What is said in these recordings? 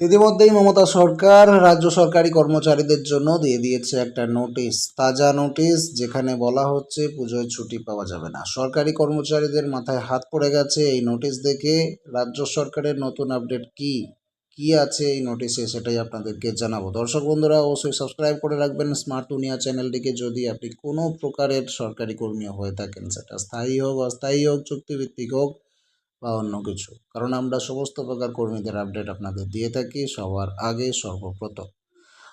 ইতিমধ্যেই মমতা সরকার রাজ্য সরকারি কর্মচারীদের জন্য দিয়ে দিয়েছে একটা নোটিশ, তাজা নোটিশ, যেখানে বলা হচ্ছে পুজোয় ছুটি পাওয়া যাবে না। সরকারি কর্মচারীদের মাথায় হাত পড়ে গেছে এই নোটিশ দেখে। রাজ্য সরকারের নতুন আপডেট কি? কি আছে এই নোটিশে সেটাই আপনাদেরকে জানাব। দর্শক বন্ধুরা, অবশ্যই সাবস্ক্রাইব করে রাখবেন। স্মার্ট দুনিয়া চ্যানেলটিকে যদি আপনি কোনো প্রকারের সরকারি কর্মী হয়ে থাকেন, সেটা স্থায়ী হোক, অস্থায়ী হোক, চুক্তিভিত্তিক হোক বা অন্য কিছু। কারণ আমরা সমস্ত প্রকার কর্মীদের আপডেট আপনাদের দিয়ে থাকি, সবার আগে সর্বপ্রথম।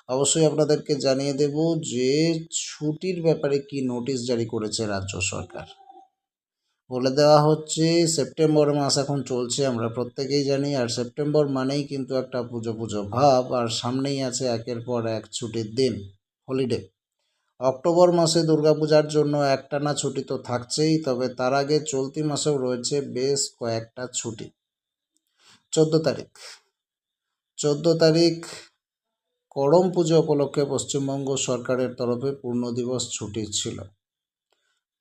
অবশ্যই আপনাদেরকে জানিয়ে দেব যে ছুটির ব্যাপারে কি নোটিশ জারি করেছে রাজ্য সরকার। বলে দেওয়া হচ্ছে, সেপ্টেম্বর মাস এখন চলছে, আমরা প্রত্যেকেই জানি। আর সেপ্টেম্বর মানেই কিন্তু একটা পুজো পুজো ভাব, আর সামনেই আছে একের পর এক ছুটির দিন হলিডে অক্টোবর মাসে দুর্গাপূজার জন্য একটানা ছুটি তো থাকছেই, তবে তার আগে চলতি মাসেও রয়েছে বেশ কয়েকটা ছুটি। চোদ্দ তারিখ। চোদ্দ তারিখ, করম পুজো উপলক্ষে পশ্চিমবঙ্গ সরকারের তরফে পূর্ণ দিবস ছুটি ছিল।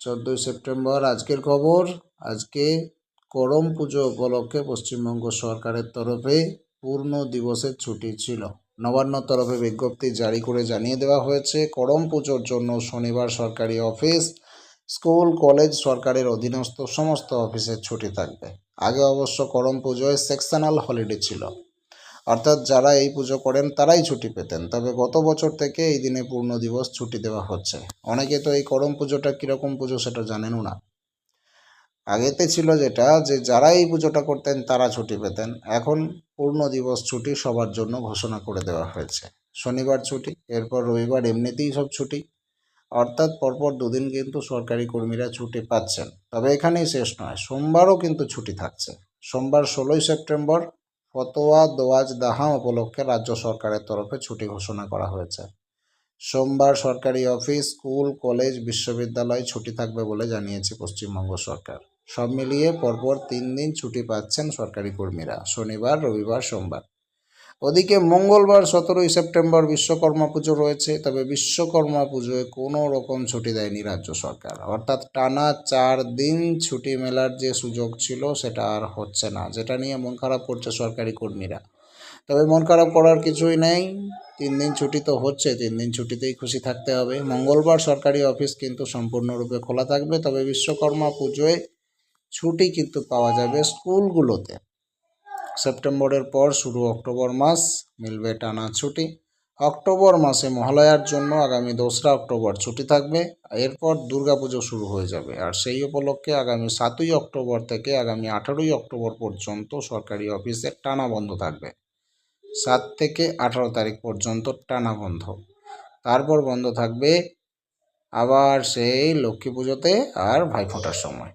চোদ্দোই সেপ্টেম্বর, আজকের খবর। আজকে করম পুজো উপলক্ষে পশ্চিমবঙ্গ সরকারের তরফে পূর্ণ দিবসের ছুটি ছিল। নবান্ন তরফে বিজ্ঞপ্তি জারি করে জানিয়ে দেওয়া হয়েছে, করম পুজোর জন্য শনিবার সরকারি অফিস, স্কুল, কলেজ, সরকারের অধীনস্থ সমস্ত অফিসের ছুটি থাকবে। আগে অবশ্য করম পুজোয় সেকশনাল হলিডে ছিল। অর্থাৎ যারা এই পুজো করেন, তারাই ছুটি পেতেন। তবে গত বছর থেকে এই দিনে পূর্ণ দিবস ছুটি দেওয়া হচ্ছে। অনেকে তো এই করম পুজোটা কীরকম পুজো সেটা জানেনও না। আগেতে ছিল যেটা যে যারা এই পুজোটা করতেন তারা ছুটি পেতেন। এখন পূর্ণ দিবস ছুটি সবার জন্য ঘোষণা করে দেওয়া হয়েছে। শনিবার ছুটি, এরপর রবিবার এমনিতেই সব ছুটি। অর্থাৎ পরপর দুদিন কিন্তু সরকারি কর্মীরা ছুটি পাচ্ছেন। তবে এখানেই শেষ নয়, সোমবারও কিন্তু ছুটি থাকছে। সোমবার ষোলোই সেপ্টেম্বর ফতোয়া দোয়াজ দাহা উপলক্ষে রাজ্য সরকারের তরফে ছুটি ঘোষণা করা হয়েছে। সোমবার সরকারি অফিস, স্কুল, কলেজ, বিশ্ববিদ্যালয় ছুটি থাকবে বলে জানিয়েছে পশ্চিমবঙ্গ সরকার। সব মিলিয়ে পরপর তিন দিন ছুটি পাচ্ছেন সরকারি কর্মীরা। শনিবার, রবিবার, সোমবার। ওদিকে মঙ্গলবার, সতেরোই সেপ্টেম্বর বিশ্বকর্মা পুজো রয়েছে, তবে বিশ্বকর্মা পুজোয় কোনো রকম ছুটি দেয়নি রাজ্য সরকার। অর্থাৎ টানা চার দিন ছুটি মেলার যে সুযোগ ছিল, সেটা আর হচ্ছে না, যেটা নিয়ে মন খারাপ করছে সরকারি কর্মীরা। তবে মন খারাপ করার কিছুই নেই, তিন দিন ছুটি তো হচ্ছে, তিন দিন ছুটিতেই খুশি থাকতে হবে। মঙ্গলবার সরকারি অফিস কিন্তু সম্পূর্ণরূপে খোলা থাকবে, তবে বিশ্বকর্মা পুজোয় ছুটি কিন্তু পাওয়া যাবে স্কুলগুলোতে। সেপ্টেম্বরের পর শুরু অক্টোবর মাস, মিলবে টানা ছুটি। অক্টোবর মাসে মহালয়ার জন্য আগামী দোসরা অক্টোবর ছুটি থাকবে। এরপর দুর্গাপুজো শুরু হয়ে যাবে। আর সেই উপলক্ষে আগামী সাতই অক্টোবর থেকে আগামী আঠারোই অক্টোবর পর্যন্ত সরকারি অফিসে টানা বন্ধ থাকবে। সাত থেকে আঠারো তারিখ পর্যন্ত টানা বন্ধ। তারপর বন্ধ থাকবে আবার সেই লক্ষ্মী পুজোতে আর ভাইফোঁটার সময়।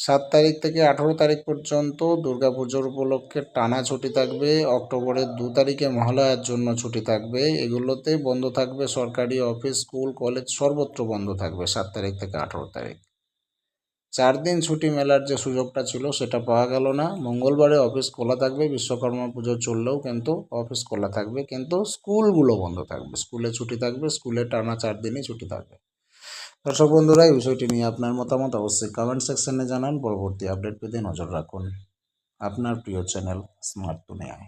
সাত তারিখ থেকে আঠেরো তারিখ পর্যন্ত দুর্গাপুজোর উপলক্ষে টানা ছুটি থাকবে। অক্টোবরের দু তারিখে মহালয়ার জন্য ছুটি থাকবে। এগুলোতে বন্ধ থাকবে সরকারি অফিস, স্কুল, কলেজ, সর্বত্র বন্ধ থাকবে সাত তারিখ থেকে আঠেরো তারিখ। চার দিন ছুটি মেলার যে সুযোগটা ছিল সেটা পাওয়া গেল না। মঙ্গলবারে অফিস খোলা থাকবে, বিশ্বকর্মা পুজো চললেও কিন্তু অফিস খোলা থাকবে। কিন্তু স্কুলগুলো বন্ধ থাকবে। স্কুলে ছুটি থাকবে, স্কুলে টানা চার দিনই ছুটি থাকবে। দর্শক বন্ধুরা, এই বিষয়টি নিয়ে আপনার মতামত অবশ্যই কমেন্ট সেকশনে জানান। পরবর্তী আপডেট পেতে নজর রাখুন। আপনার প্রিয় চ্যানেল স্মার্ট দুনিয়ায়